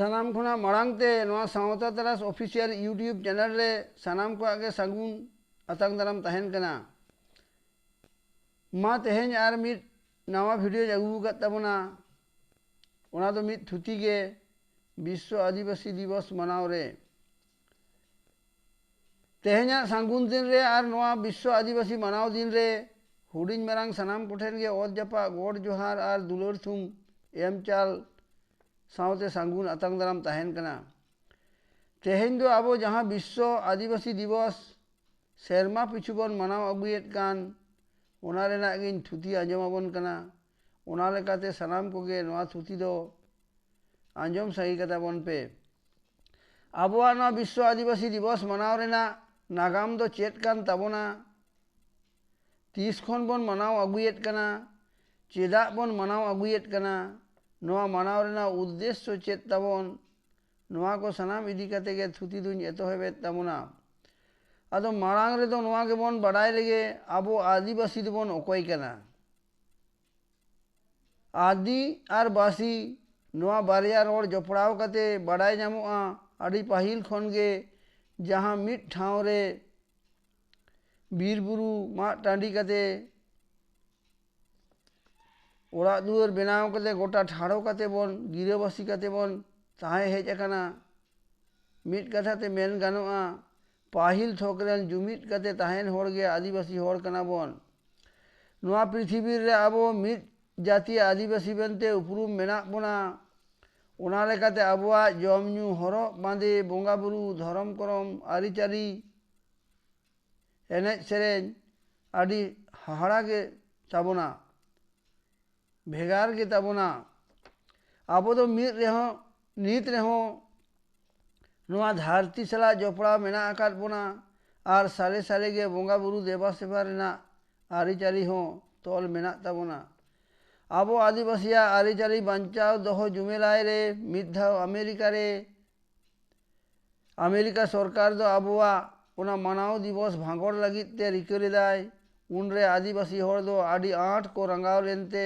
ᱥᱟᱱᱟᱢ ᱠᱷᱚᱱᱟᱜ ᱢᱟᱲᱟᱝ ᱛᱮ ᱱᱚᱣᱟ ᱥᱟᱶᱛᱟ ᱛᱟᱨᱟᱥ ᱚᱯᱷᱤᱥᱤᱭᱟᱞ ᱤᱭᱩᱴᱩᱵᱽ ᱪᱮᱱᱮᱞ ᱨᱮ ᱥᱟᱱᱟᱢ ᱠᱚᱣᱟᱜ ᱜᱮ ᱥᱟᱹᱜᱩᱱ ᱟᱛᱟᱝ ᱫᱟᱨᱟᱢ ᱛᱟᱦᱮᱱ ᱠᱟᱱᱟ ᱢᱟ ᱛᱮᱦᱮᱧ ᱟᱨ ᱢᱤᱫ ᱱᱟᱣᱟ ᱵᱷᱤᱰᱤᱭᱳᱧ ᱟᱹᱜᱩ ᱟᱠᱟᱫ ᱛᱟᱵᱚᱱᱟ ᱚᱱᱟ ᱫᱚ ᱢᱤᱫ ᱛᱷᱩᱛᱤ ᱜᱮ ᱵᱤᱥᱥᱚ ᱟᱹᱫᱤᱵᱟᱹᱥᱤ ᱫᱤᱵᱚᱥ ᱢᱟᱱᱟᱣ ᱨᱮ ᱛᱮᱦᱮᱧᱟᱜ ᱥᱟᱹᱜᱩᱱ ᱫᱤᱱ ᱨᱮ ᱟᱨ ᱱᱚᱣᱟ ᱵᱤᱥᱥᱚ ᱟᱹᱫᱤᱵᱟᱹᱥᱤ ᱢᱟᱱᱟᱣ ᱫᱤᱱ ᱨᱮ ᱦᱩᱰᱤᱧ ᱢᱟᱨᱟᱝ ᱥᱟᱱᱟᱢ ᱠᱚᱴᱷᱮᱱ ᱜᱮ ᱚᱛ ᱡᱟᱯᱟᱜ ᱜᱚᱰ ᱡᱚᱦᱟᱨ ᱟᱨ ᱫᱩᱞᱟᱹᱲ ᱛᱷᱩᱢ ᱮᱢ ᱪᱟᱞ ᱥᱟᱶᱛᱮ ᱥᱟᱹᱜᱩᱱ ᱟᱛᱟᱝ ᱫᱟᱨᱟᱢ ᱛᱟᱦᱮᱱ ᱠᱟᱱᱟ ᱛᱮᱦᱮᱧ ᱫᱚ ᱟᱵᱚ ᱡᱟᱦᱟᱸ ᱵᱤᱥᱥᱚ ᱟᱹᱫᱤᱵᱟᱹᱥᱤ ᱫᱤᱵᱚᱥ ᱥᱮᱨᱢᱟ ᱯᱤᱪᱷᱩ ᱵᱚᱱ ᱢᱟᱱᱟᱣ ᱟᱹᱜᱩᱭᱮᱫ ᱠᱟᱱ ᱚᱱᱟ ᱨᱮᱱᱟᱜ ᱜᱤᱧ ᱛᱷᱩᱛᱤ ᱟᱸᱡᱚᱢ ᱟᱵᱚᱱ ᱠᱟᱱᱟ ᱚᱱᱟ ᱞᱮᱠᱟᱛᱮ ᱥᱟᱱᱟᱢ ᱠᱚᱜᱮ ᱱᱚᱣᱟ ᱛᱷᱩᱛᱤ ᱫᱚ ᱟᱸᱡᱚᱢ ᱥᱟᱹᱦᱤ ᱠᱟᱛᱟ ᱵᱚᱱ ᱯᱮ ᱟᱵᱚᱣᱟᱜ ᱱᱚᱣᱟ ᱵᱤᱥᱥᱚ ᱟᱹᱫᱤᱵᱟᱹᱥᱤ ᱫᱤᱵᱚᱥ ᱢᱟᱱᱟᱣ ᱨᱮᱱᱟᱜ ᱱᱟᱜᱟᱢ ᱫᱚ ᱪᱮᱫ ᱠᱟᱱ ᱛᱟᱵᱚᱱᱟ ᱛᱤᱥ ᱠᱷᱚᱱ ᱵᱚᱱ ᱢᱟᱱᱟᱣ ᱟᱹᱜᱩᱭᱮᱫ ᱠᱟᱱᱟ ᱪᱮᱫᱟᱜ ᱵᱚᱱ ᱢᱟᱱᱟᱣ ᱟᱹᱜᱩᱭᱮᱫ ᱠᱟᱱᱟ ᱱᱚᱣᱟ ᱢᱟᱱᱟᱣ ᱨᱮᱱᱟᱜ ᱩᱫᱽᱫᱮᱥᱥᱚ ᱪᱮᱫ ᱛᱟᱵᱚᱱ ᱱᱚᱣᱟ ᱠᱚ ᱥᱟᱱᱟᱢ ᱤᱫᱤ ᱠᱟᱛᱮ ᱜᱮ ᱛᱷᱩᱛᱤ ᱫᱩᱧ ᱮᱛᱚᱦᱚᱵᱮᱫ ᱛᱟᱵᱚᱱᱟ ᱟᱫᱚ ᱢᱟᱲᱟᱝ ᱨᱮᱫᱚ ᱱᱚᱣᱟ ᱜᱮᱵᱚᱱ ᱵᱟᱰᱟᱭ ᱞᱮᱜᱮ ᱟᱵᱚ ᱟᱹᱫᱤᱵᱟᱹᱥᱤ ᱫᱚᱵᱚᱱ ᱚᱠᱚᱭ ᱠᱟᱱᱟ ᱟᱫᱤ ᱟᱨ ᱵᱟᱥᱤ ᱱᱚᱣᱟ ᱵᱟᱨᱭᱟ ᱨᱚᱲ ᱡᱚᱯᱲᱟᱣ ᱠᱟᱛᱮ ᱵᱟᱰᱟᱭ ᱧᱟᱢᱚᱜᱼᱟ ᱟᱹᱰᱤ ᱯᱟᱹᱦᱤᱞ ᱠᱷᱚᱱ ᱜᱮ ᱡᱟᱦᱟᱸ ᱢᱤᱫ ᱴᱷᱟᱶ ᱨᱮ ᱵᱤᱨ ᱵᱩᱨᱩ ᱢᱟᱜ ᱴᱟᱺᱰᱤ ᱠᱟᱛᱮ ᱚᱲᱟᱜ ᱫᱩᱣᱟᱹᱨ ᱵᱮᱱᱟᱣ ᱠᱟᱛᱮ ᱜᱚᱴᱟ ᱴᱷᱟᱲᱚ ᱠᱟᱛᱮ ᱵᱚᱱ ᱜᱤᱨᱟᱹᱵᱟᱹᱥᱤ ᱠᱟᱛᱮ ᱵᱚn ᱛᱟᱦᱮᱸ ᱦᱮᱡ ᱟᱠᱟᱱᱟ ᱢᱤᱫ ᱠᱟᱛᱷᱟ ᱛᱮ ᱢᱮᱱ ᱜᱟᱱᱚᱜᱼᱟ ᱯᱟᱹᱦᱤᱞ ᱛᱷᱚᱠ ᱨᱮᱱ ᱡᱩᱢᱤᱫ ᱠᱟᱛᱮ ᱛᱟᱦᱮᱱ ᱦᱚᱲ ᱜᱮ ᱟᱹᱫᱤᱵᱟᱹᱥᱤ ᱦᱚᱲ ᱠᱟᱱᱟ ᱵᱚᱱ ᱱᱚᱣᱟ ᱯᱨᱤᱛᱷᱤᱵᱤ ᱨᱮ ᱟᱵᱚ ᱢᱤᱫ ᱡᱟᱹᱛᱤ ᱟᱹᱫᱤᱵᱟᱹᱥᱤ ᱢᱮᱱᱛᱮ ᱩᱯᱨᱩᱢ ᱢᱮᱱᱟᱜ ᱵᱚᱱᱟ ᱚᱱᱟ ᱞᱮᱠᱟᱛᱮ ᱟᱵᱚᱣᱟᱜ ᱡᱚᱢ ᱧᱩ ᱦᱚᱨᱚᱜ ᱵᱟᱸᱫᱮ ᱵᱚᱸᱜᱟ ᱵᱩᱨᱩ ᱫᱷᱚᱨᱚᱢ ᱠᱚᱨᱚᱢ ᱟᱹᱨᱤᱪᱟᱹᱞᱤ ᱮᱱᱮᱡ ᱥᱮᱨᱮᱧ ᱟᱹᱰᱤ ᱦᱟᱦᱟᱲᱟ ᱜᱮ ᱛᱟᱵᱚᱱᱟ ભેગાર કે તાબોના આપો તો મીર રહેો નીત રહેો ᱱᱚᱣᱟ ᱫᱷᱟᱹᱨᱛᱤ ᱥᱟᱞᱟᱜ ᱡᱚᱯᱲᱟᱣ ᱢᱮᱱᱟᱜ ᱟᱠᱟᱫ ᱵᱚᱱᱟ ᱟᱨ ᱥᱟᱞᱮ ᱥᱟᱞᱮᱜᱮ ᱵᱚᱸᱜᱟ ᱵᱩᱨᱩ ᱫᱮᱵᱟ ᱥᱮᱵᱟ ᱨᱮᱱᱟᱜ ᱟᱹᱨᱤᱪᱟᱹᱞᱤ ᱦᱚᱸ ᱛᱚᱞ ᱢᱮᱱᱟᱜ ᱛᱟᱵᱚᱱᱟ ᱟᱵᱚ ᱟᱹᱫᱤᱵᱟᱹᱥᱤᱭᱟᱜ ᱟᱹᱨᱤᱪᱟᱹᱞᱤ ᱵᱟᱧᱪᱟᱣ ᱫᱚᱦᱚ ᱡᱩᱢᱮᱞᱟᱭ ᱨᱮ ᱢᱤᱫ ᱫᱷᱟᱣ ᱟᱢᱮᱨᱤᱠᱟ ᱨᱮ अमेरिका सरकार दो आबोआ मनाओ दिवस भांगड़ लगित रिका लेदाय उनरे आदिवासी हर दो आड़ी आठ को रंगाव लेनते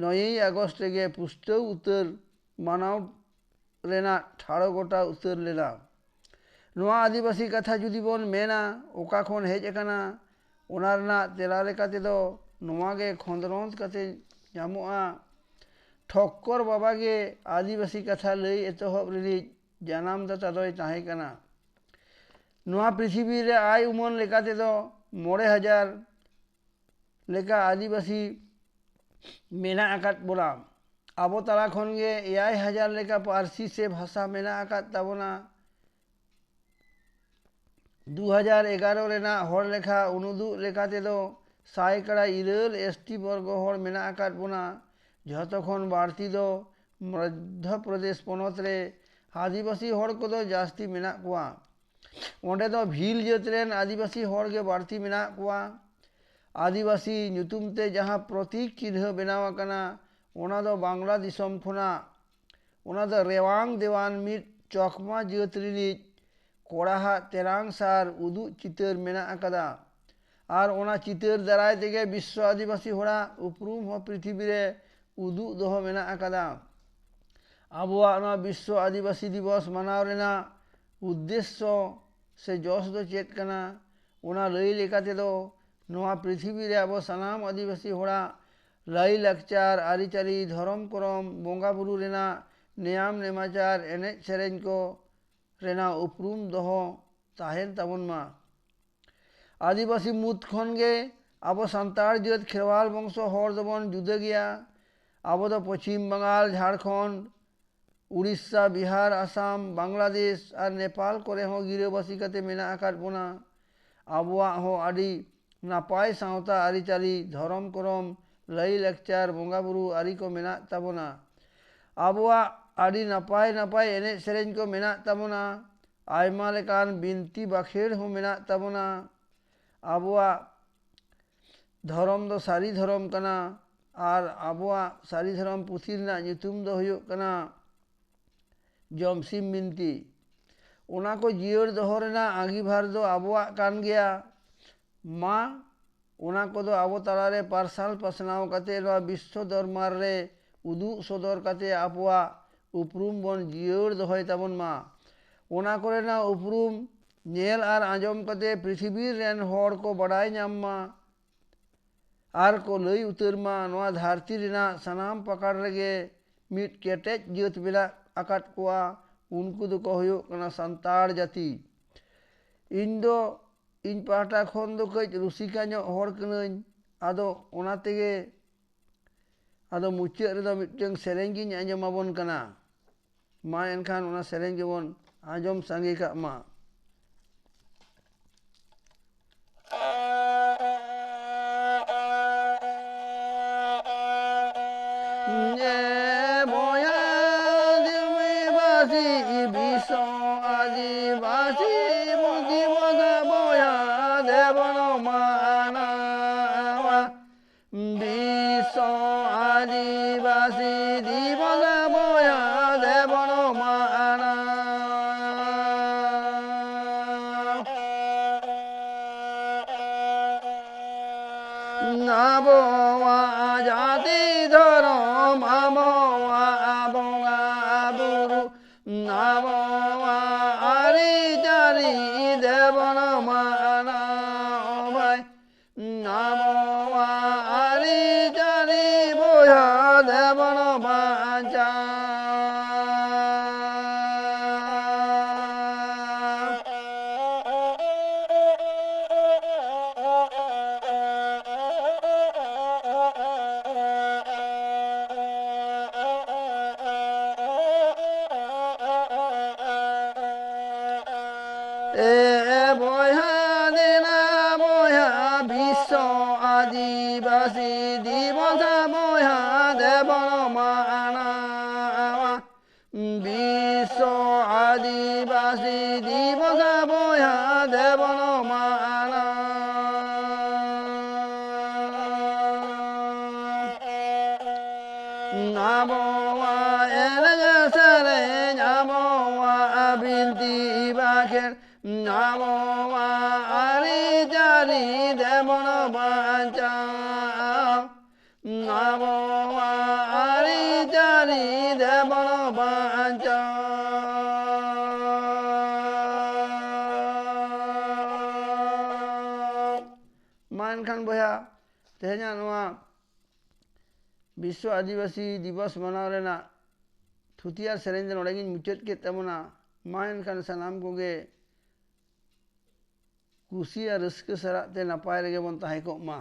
নয়ই আগস্ট থেকে পুষ্ট উত্তর মানাও ᱨᱮᱱᱟᱜ ᱴᱷᱟᱲᱚ ᱜᱚᱴᱟ ᱩᱛᱟᱹᱨ ᱞᱮᱱᱟ ᱱᱚᱣᱟ ᱟᱹᱫᱤᱵᱟᱹᱥᱤ ᱠᱟᱛᱷᱟ ᱡᱩᱫᱤ ᱵᱚᱱ ᱢᱮᱱᱟ ᱚᱠᱟ ᱠᱷᱚᱱ ᱦᱮᱡ ᱟᱠᱟᱱᱟ ᱚᱱᱟ ᱨᱮᱱᱟᱜ ᱛᱮᱞᱟ ᱞᱮᱠᱟ ᱛᱮᱫᱚ ᱱᱚᱣᱟ ᱜᱮ ᱠᱷᱚᱸᱫᱽᱨᱚᱸᱫᱽ ᱠᱟᱛᱮ ᱧᱟᱢᱚᱜᱼᱟ ᱴᱷᱚᱠᱠᱚᱨ ᱵᱟᱵᱟ ᱜᱮ ᱟᱹᱫᱤᱵᱟᱹᱥᱤ ᱠᱟᱛᱷᱟ ᱞᱟᱹᱭ ᱮᱛᱚᱦᱚᱵ ᱨᱤᱱᱤᱡ ᱡᱟᱱᱟᱢ ᱫᱟᱛᱟ ᱫᱚᱭ ᱛᱟᱦᱮᱸ ᱠᱟᱱᱟ ᱱᱚᱣᱟ ᱯᱨᱤᱛᱷᱤᱵᱤ ᱨᱮ ᱟᱭ ᱩᱢᱟᱹᱱ ᱞᱮᱠᱟ ᱛᱮᱫᱚ ᱢᱚᱬᱮ ᱦᱟᱡᱟᱨ ᱞᱮᱠᱟ ᱟᱹᱫᱤᱵᱟᱹᱥᱤ ᱢᱮᱱᱟᱜ ᱟᱠᱟᱫ ᱵᱚᱱᱟ ᱟᱵᱚ ᱛᱟᱞᱟ ᱠᱷᱚᱱᱜᱮ ᱮᱭᱟᱭ ᱦᱟᱡᱟᱨ ᱞᱮᱠᱟ ᱯᱟᱹᱨᱥᱤ ᱥᱮ ᱵᱷᱟᱥᱟ ᱢᱮᱱᱟᱜ ᱟᱠᱟᱫ ᱛᱟᱵᱚᱱᱟ ᱫᱩ ᱦᱟᱡᱟᱨ ᱮᱜᱟᱨᱚ ᱨᱮᱱᱟᱜ ᱦᱚᱲ ᱞᱮᱠᱷᱟ ᱩᱱᱩᱫᱩᱜ ᱞᱮᱠᱟᱛᱮᱫᱚ ᱥᱟᱭ ᱠᱟᱲᱟ ᱤᱨᱟᱹᱞ ᱮᱥᱴᱤ ᱵᱚᱨᱜᱚ ᱦᱚᱲ ᱢᱮᱱᱟᱜ ᱟᱠᱟᱫ ᱵᱚᱱᱟ ᱡᱷᱚᱛᱚ ᱠᱷᱚᱱ ᱵᱟᱹᱲᱛᱤ ᱫᱚ ᱢᱚᱫᱽᱫᱷᱚᱯᱨᱚᱫᱮᱥ ᱯᱚᱱᱚᱛ ᱨᱮ ᱟᱹᱫᱤᱵᱟᱹᱥᱤ ᱦᱚᱲ ᱠᱚᱫᱚ ᱡᱟᱹᱥᱛᱤ ᱢᱮᱱᱟᱜ ᱠᱚᱣᱟ ᱚᱸᱰᱮ ᱫᱚ ᱵᱷᱤᱞ ᱡᱟᱹᱛ ᱨᱮᱱ ᱟᱹᱫᱤᱵᱟᱹᱥᱤ ᱦᱚᱲᱜᱮ ᱵᱟᱹᱲᱛᱤ ᱢᱮᱱᱟᱜ ᱠᱚᱣᱟ ᱟᱹᱫᱤᱵᱟᱹᱥᱤ ᱧᱩᱛᱩᱢ te ᱡᱟᱦᱟᱸ ᱯᱨᱚᱛᱤᱠ ᱪᱤᱱᱦᱟᱹ ᱵᱮᱱᱟᱣ ᱟᱠᱟᱱᱟ ᱚᱱᱟ ᱫᱚ ᱵᱟᱝᱞᱟ ᱫᱤᱥᱚᱢ ᱠᱷᱚᱱᱟᱜ ᱚᱱᱟ ᱫᱚ ᱨᱮᱣᱟᱝ ᱫᱮᱣᱟᱱ ᱢᱤᱫ ᱪᱚᱠᱢᱟ ᱡᱟᱹᱛ ᱨᱤᱱᱤᱡ ᱠᱚᱲᱟᱦᱟᱜ ᱛᱮᱨᱟᱝ ᱥᱟᱨ ᱩᱫᱩᱜ ᱪᱤᱛᱟᱹᱨ ᱢᱮᱱᱟᱜ ᱟᱠᱟᱫᱟ ᱟᱨ ᱚᱱᱟ ᱪᱤᱛᱟᱹᱨ ᱫᱟᱨᱟᱭ ᱛᱮᱜᱮ ᱵᱤᱥᱥᱚ ᱟᱹᱫᱤᱵᱟᱹᱥᱤ ᱦᱚᱲᱟᱜ ᱩᱯᱨᱩᱢ ᱦᱚᱸ ᱯᱨᱤᱛᱷᱤᱵᱤ ᱨᱮ ᱩᱫᱩᱜ ᱫᱚᱦᱚ ᱢᱮᱱᱟᱜ ᱟᱠᱟᱫᱟ ᱟᱵᱚᱣᱟᱜ ᱱᱚᱣᱟ ᱵᱤᱥᱥᱚ ᱟᱹᱫᱤᱵᱟᱹᱥᱤ ᱫᱤᱵᱚᱥ ᱢᱟᱱᱟᱣ ᱨᱮᱱᱟᱜ ᱩᱫᱽᱫᱮᱥᱥᱚ ᱥᱮ ᱡᱚᱥ ᱫᱚ ᱪᱮᱫ ᱠᱟᱱᱟ ᱚᱱᱟ ᱞᱟᱹᱭ ᱞᱮᱠᱟ ᱛᱮᱫᱚ ᱱᱚᱣᱟ ᱯᱨᱤᱛᱷᱤᱵᱤ ᱨᱮ ᱟᱵᱚ ᱥᱟᱱᱟᱢ ᱟᱹᱫᱤᱵᱟᱹᱥᱤ ᱦᱚᱲᱟᱜ ᱞᱟᱭᱼᱞᱟᱠᱪᱟᱨ ᱟᱹᱨᱤᱪᱟᱹᱞᱤ ᱫᱷᱚᱨᱚᱢ ᱠᱚᱨᱚᱢ ᱵᱚᱸᱜᱟ ᱵᱩᱨᱩ ᱨᱮᱱᱟᱜ ᱱᱮᱭᱟᱢ ᱱᱮᱢᱟᱪᱟᱨ ᱮᱱᱮᱡ ᱥᱮᱨᱮᱧ ᱠᱚ ᱨᱮᱱᱟᱜ ᱩᱯᱨᱩᱢ ᱫᱚᱦᱚ ᱛᱟᱦᱮᱱ ᱛᱟᱵᱚᱱ ᱢᱟ ᱟᱹᱫᱤᱵᱟᱹᱥᱤ ᱢᱩᱫᱽ ᱠᱷᱚᱱ ᱜᱮ ᱟᱵᱚ ᱥᱟᱱᱛᱟᱲ ᱡᱟᱹᱛ ᱠᱷᱮᱨᱣᱟᱞ ᱵᱚᱝᱥᱚ ᱦᱚᱲ ᱫᱚᱵᱚᱱ ᱡᱩᱫᱟᱹ ᱜᱮᱭᱟ ᱟᱵᱚ ᱫᱚ ᱯᱚᱪᱷᱤᱢ ᱵᱟᱝᱜᱟᱞ ᱡᱷᱟᱲᱠᱷᱚᱸᱰ ᱩᱲᱤᱥᱥᱟ ᱵᱤᱦᱟᱨ ᱟᱥᱟᱢ ᱵᱟᱝᱞᱟᱫᱮᱥ ᱟᱨ ᱱᱮᱯᱟᱞ ᱠᱚᱨᱮ ᱦᱚᱸ ᱜᱤᱨᱟᱹᱵᱟᱹᱥᱤ ᱠᱟᱛᱮ ᱢᱮᱱᱟᱜ ᱟᱠᱟᱫ ᱵᱚᱱᱟ ᱟᱵᱚᱣᱟᱜ ᱦᱚᱸ ᱟᱹᱰᱤ ᱱᱟᱯᱟᱭ ᱥᱟᱶᱛᱟ ᱟᱹᱨᱤᱪᱟᱹᱞᱤ ᱫᱷᱚᱨᱚᱢ ᱠᱚᱨᱚᱢ ᱞᱟᱹᱭᱼᱞᱟᱠᱪᱟᱨ ᱵᱚᱸᱜᱟ ᱵᱩᱨᱩ ᱟᱹᱨᱤ ᱠᱚ ᱢᱮᱱᱟᱜ ᱛᱟᱵᱚᱱᱟ ᱟᱵᱚᱣᱟᱜ ᱟᱹᱰᱤ ᱱᱟᱯᱟᱭ ᱱᱟᱯᱟᱭ ᱮᱱᱮᱡ ᱥᱮᱨᱮᱧ ᱠᱚ ᱢᱮᱱᱟᱜ ᱛᱟᱵᱚᱱᱟ ᱟᱭᱢᱟ ᱞᱮᱠᱟᱱ ᱵᱤᱱᱛᱤ ᱵᱟᱠᱷᱮᱲ ᱦᱚᱸ ᱢᱮᱱᱟᱜ ᱛᱟᱵᱚᱱᱟ ᱟᱵᱚᱣᱟᱜ ᱫᱷᱚᱨᱚᱢ ᱫᱚ ᱥᱟᱹᱨᱤ ᱫᱷᱚᱨᱚᱢ ᱠᱟᱱᱟ ᱟᱨ ᱟᱵᱚᱣᱟᱜ ᱥᱟᱹᱨᱤ ᱫᱷᱚᱨᱚᱢ ᱯᱩᱛᱷᱤ ᱨᱮᱱᱟᱜ ᱧᱩᱛᱩᱢ ᱫᱚ ᱦᱩᱭᱩᱜ ᱠᱟᱱᱟ ᱡᱚᱢᱥᱤᱢ ᱵᱤᱱᱛᱤ ᱚᱱᱟ ᱠᱚ ᱡᱤᱭᱟᱹᱲ ᱫᱚᱦᱚ ᱨᱮᱱᱟᱜ ᱟᱸᱜᱤᱵᱷᱟᱨ ᱫᱚ ᱟᱵᱚᱣᱟᱜ ᱠᱟᱱ ᱜᱮᱭᱟ ᱢᱟ ᱚᱱᱟ ᱠᱚᱫᱚ ᱟᱵᱚ ᱛᱟᱞᱟᱨᱮ ᱯᱟᱨᱥᱟᱞ ᱯᱟᱥᱱᱟᱣ ᱠᱟᱛᱮ ᱱᱚᱣᱟ ᱵᱤᱥᱥᱚ ᱫᱚᱨᱵᱟᱨ ᱨᱮ ᱩᱫᱩᱜ ᱥᱚᱫᱚᱨ ᱠᱟᱛᱮ ᱟᱵᱚᱣᱟᱜ ᱩᱯᱨᱩᱢ ᱵᱚᱱ ᱡᱤᱭᱟᱹᱲ ᱫᱚᱦᱚᱭ ᱛᱟᱵᱚᱱ ᱢᱟ ᱚᱱᱟ ᱠᱚᱨᱮᱱᱟᱜ ᱩᱯᱨᱩᱢ ᱧᱮᱞ ᱟᱨ ᱟᱸᱡᱚᱢ ᱠᱟᱛᱮ ᱯᱨᱤᱛᱷᱤᱵᱤᱨ ᱨᱮᱱ ᱦᱚᱲ ᱠᱚ ᱵᱟᱰᱟᱭ ᱧᱟᱢ ᱢᱟ ᱟᱨ ᱠᱚ ᱞᱟᱹᱭ ᱩᱛᱟᱹᱨ ᱢᱟ ᱱᱚᱣᱟ ᱫᱷᱟᱹᱨᱛᱤ ᱨᱮᱱᱟᱜ ᱥᱟᱱᱟᱢ ᱯᱟᱠᱟᱲ ᱨᱮᱜᱮ ᱢᱤᱫ ᱠᱮᱴᱮᱡ ᱡᱟᱹᱛ ᱢᱮᱱᱟᱜ ᱟᱠᱟᱫ ᱠᱚᱣᱟ ᱩᱱᱠᱩ ᱫᱚᱠᱚ ᱦᱩᱭᱩᱜ ᱠᱟᱱᱟ ᱥᱟᱱᱛᱟᱲ ᱡᱟᱹᱛᱤ ᱤᱧ ᱫᱚ ᱤᱧ ᱯᱟᱦᱴᱟ ᱠᱷᱚᱱ ᱫᱚ ᱠᱟᱹᱡ ᱨᱩᱥᱤᱠᱟ ᱧᱚᱜ ᱦᱚᱲ ᱠᱟᱹᱱᱟᱹᱧ ᱟᱫᱚ ᱚᱱᱟ ᱛᱮᱜᱮ ᱟᱫᱚ ᱢᱩᱪᱟᱹᱫ ᱨᱮᱫᱚ ᱢᱤᱫᱴᱟᱝ ᱥᱮᱨᱮᱧ ᱜᱤᱧ ᱟᱸᱡᱚᱢ ᱟᱵᱚᱱ ᱠᱟᱱᱟ ᱢᱟ ᱮᱱᱠᱷᱟᱱ ᱚᱱᱟ ᱥᱮᱨᱮᱧ ᱜᱮᱵᱚᱱ ᱟᱸᱡᱚᱢ ᱥᱟᱸᱜᱮ ᱠᱟᱜ ᱢᱟ নব জাতি ধরম আবুরু নব আরি চারি দেবন মান e boya de la boya biso adi basi di bonza boya de bonoma ana biso adi basi di bonza boya de bonoma ana namo wa elaga sare 나로와 아리자리 대모나 반자 나로와 아리자리 대모나 반자 માનખાન ભયા તેના નવા વિશ્વ આદિવાસી દિવસ મનાવરેના થુતિયા સરેન્દ્ર ઓળગીન મુચત કે તમના માયન ખાન સલામ કોગે ᱠᱩᱥᱤ ᱟᱨ ᱨᱟᱹᱥᱠᱟᱹ ᱥᱟᱞᱟᱜ ᱛᱮ ᱱᱟᱯᱟᱭ ᱨᱮᱜᱮ ᱵᱚᱱ ᱛᱟᱦᱮᱸ ᱠᱚᱜ ᱢᱟ